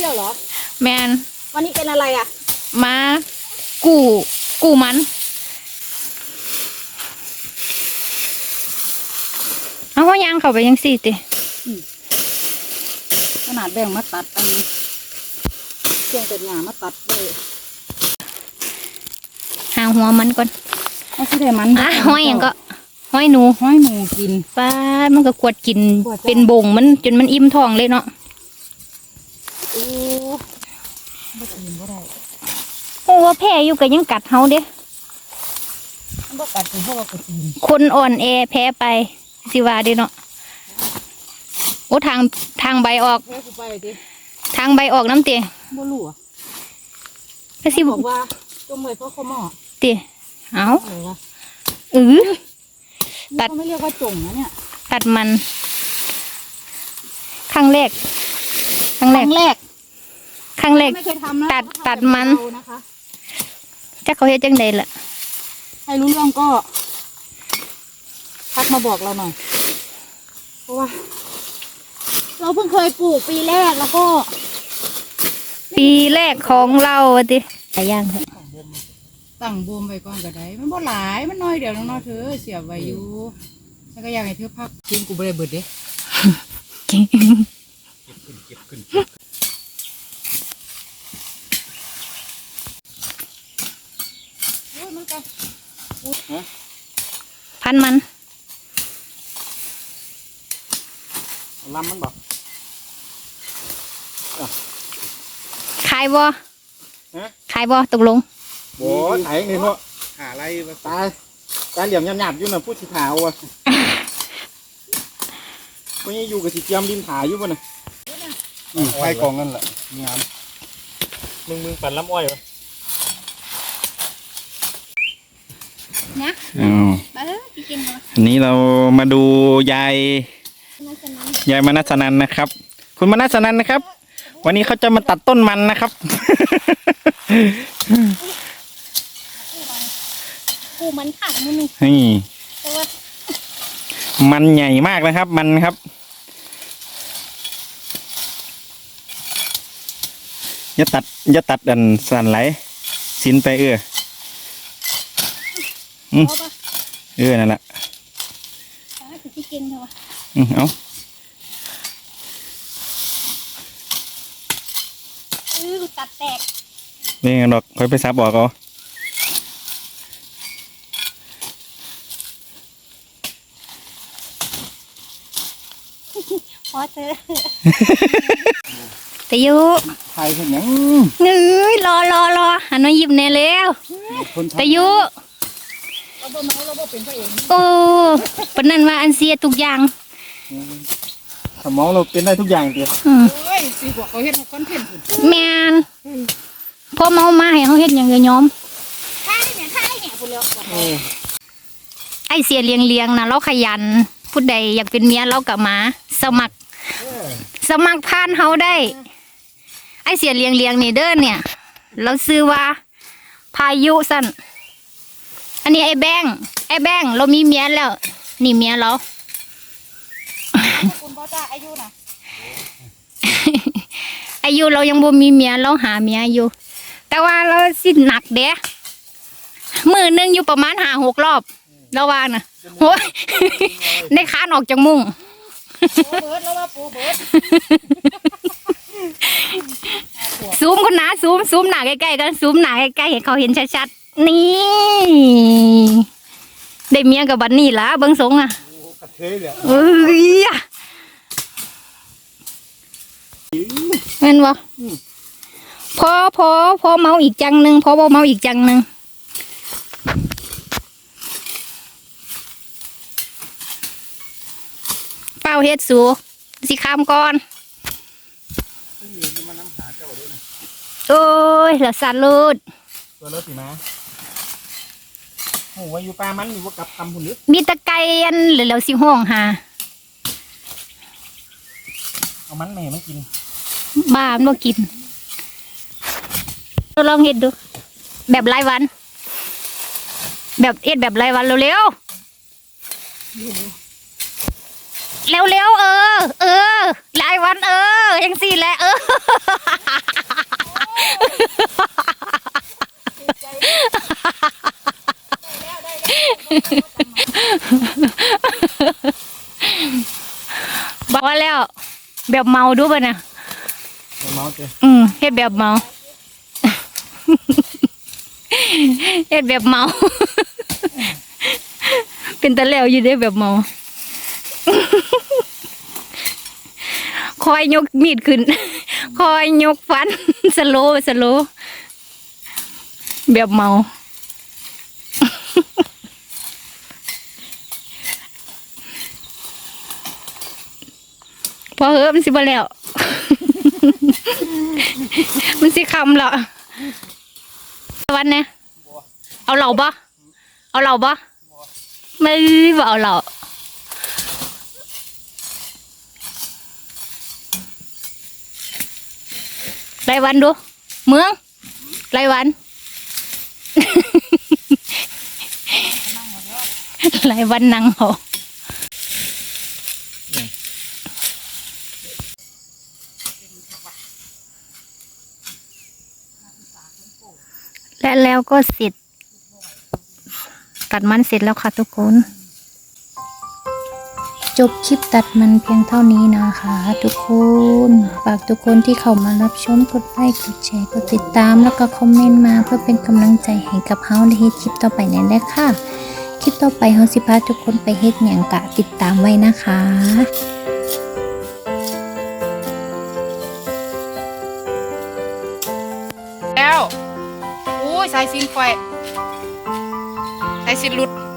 ที่ยวเหรอ แมนวันนี้เป็นอะไรอะ มากู่กู่มันเอาว่ายังเข้าไปยังสี่ติขนาดแบ่งมาตัดอันนี้เครื่องตัดหญ้ามาตัดเลยหาหัวมันก่อนเอาสิได้มันอะห้อยหยังก็ห้อยหนูห้อยหนูกินป้าดมันก็กวดกินกวดจ้ะเป็นบงมันจนมันอิ่มท้องเลยเนาะโอ้ บ่กินบ่ได้โอ้ว่าแพ้อยู่ก็ยังกัดเฮาเด้มันบ่กัดกินเพราะว่าก็กินคนอ่อนแอแพ้ไป สิว่าเด้เนาะโอ้ทางทางใบออกแพ้กูไปดิทางใบออกน้ำเตะบ่รู้อะก็สิบอกว่าจมไว้เพราะเขาหม้อเตะเอาอะไรวะเออตัดเขาไม่เรียกว่าจงนะเนี่ยตัดมัน ครั้งแรก ครั้งแรกแรก ครั้งแรกไม่เคยทำนะตัดเขาทำตัดมันแบบเรานะคะจักเขาเฮ็ดจังไดล่ะให้รู้เรื่องก็ทักมาบอกเราหน่อยเพราะว่า เราเพิ่งเคยปลูกปีแรกแล้วก็ ปีแรกของเราอะติหลายอย่างเถอะตั้งบูมไว้ก่อนก็ได้มันบ่หลายมันน้อยเดียวน้องๆเธอเสียบไว้อยู่แล้วก็อยากให้เธอพักกินกูบ่ได้เบิดเด้โอ้ยมันก็ พันมันลำมันบอกขายบ่ฮะขายบ่ตกลงโอ้ยไถนี่เนาะหาอะไรมาตายตายเหลี่ยมหยาบๆอยู่น่ะพูดสิขาวอะพวกนี้อยู่กับสิเจียมดินผาอยู่ป่ะน่ะอืมไฟกองนั่นแหละงามมึงมึงปั่นลำอ้อยวะ นะอ้าวมาเลยกินกันอันนี้เรามาดูยายยายมนัสนันนะครับ คุณมนัสนันนะครับ วันนี้เขาจะมาตัดต้นมันนะครับ กูมันขาดมือนี่นี่แต่ว่ามันใหญ่มากนะครับ มันครับ อย่าตัดอย่าตัดอันสันไหลสินไปเออ อืมเอาปะเออนั่นแหละเอาให้พี่กินเถอะวะอืมเอาเออกูตัดแตกนี่ดอกค่อยไปซับออกเอาพอเธอะแต่ยุไทยเห็นยังเงยรอรอรอหันมาหยิบแน่แล้วคนแต่ยุ เราบ่เมาเราบ่เป็นพระเอกโอ้ปนนั้นว่าอันเสียทุกอย่างสมองเราเป็นได้ทุกอย่างเดียวอืมเฮ้ยสิบอกเขาเฮ็ดคอนเทนต์พุ่นแมนพอเมามาให้เขาเฮ็ดอย่างเงยยอม ใช่เนี่ยใช่เนี่ยพุ่นแล้วบอกไอเสียเลียงเลียงนะเราขยันผู้ใดอยากเป็นเมียเรากับมา สมัคร สมัครผ่านเฮาได้ ไอเสียเลียงเลียงนี่เด้อเนี่ย เราซื้อว่า พายุสั่น อันนี้ไอ้แบงค์ไอ้แบงค์เรามีเมียแล้ว นี่เมียเราคุณพ่อจ้าอายุน่ะอายุเรายังบ่มีเมียเราหาเมียอยู่ แต่ว่าเราสิหนักเด้มือหนึงอยู่ประมาณหาหกรอบเราว่านะโอ้ยได้คานออกจากมุ้งโปเบิร์ดแล้วว่าโปเบิร์ดซูมคนหนาซูมซูมหนาใกล้ๆกันซูมหนาใกล้ๆให้เขาเห็นชัดๆ นี่ ได้เมียกับบัดนี้ละเบิ้งสงอะกระเทยเลยเอ้ยอะเห็นบ่พอพอพอเมาอีกจังหนึ่งพอบ่เมาอีกจังหนึ่งเป้าเฮ็ดสูสิข้ามก่อนโอ้ยละสันลูดตัวรถสิมา โอ้ยอยู่ปลามันอยู่ว่ากับคำผุนหรือมีตะไกอันหรือเราสิห้องหาเอามันแม่ไม่กิน บ้ามันบ่กินเราลองเฮ็ดดู แบบรายวัน แบบเอ็ดแบบรายวันเร็วๆเร็วๆเออ เออรายวัน เออยังสี่แหละเออ บอกว่าแล้ว แบบเมาด้วยป่ะนะเมาจ้ะอืมเฮ็ดแบบเมาเฮ็ดแบบเมา เป็นตะแล้วอยู่ได้แบบเมา คอยยกมีดขึ้น คอยยกฟัน สโลสโลแบบเมา พอเหอมันสิบ่แล้ว มันสิคำแล้ววันเนี่ยเอาเหล่าบ่เอาเหล่าบ่ไม่บ่เอาเหล่าไรวันดู เมืองไรวันไรวันนังหอ และแล้วก็เสร็จ ตัดมันเสร็จแล้วค่ะทุกคน จบคลิปตัดมันเพียงเท่านี้นะคะ ทุกคนฝากทุกคนที่เข้ามารับชมกดไลค์กดแชร์กดติดตามแล้วก็คอมเมนต์มาเพื่อเป็นกำลังใจให้กับเฮาในเฮ็ดคลิปต่อไปแน่ๆค่ะ คลิปต่อไปเฮาสิพาทุกคนไปเฮ็ดหยังกะติดตามไว้นะคะ แล้วอุ้ยสายสินไฟสายสินหลุด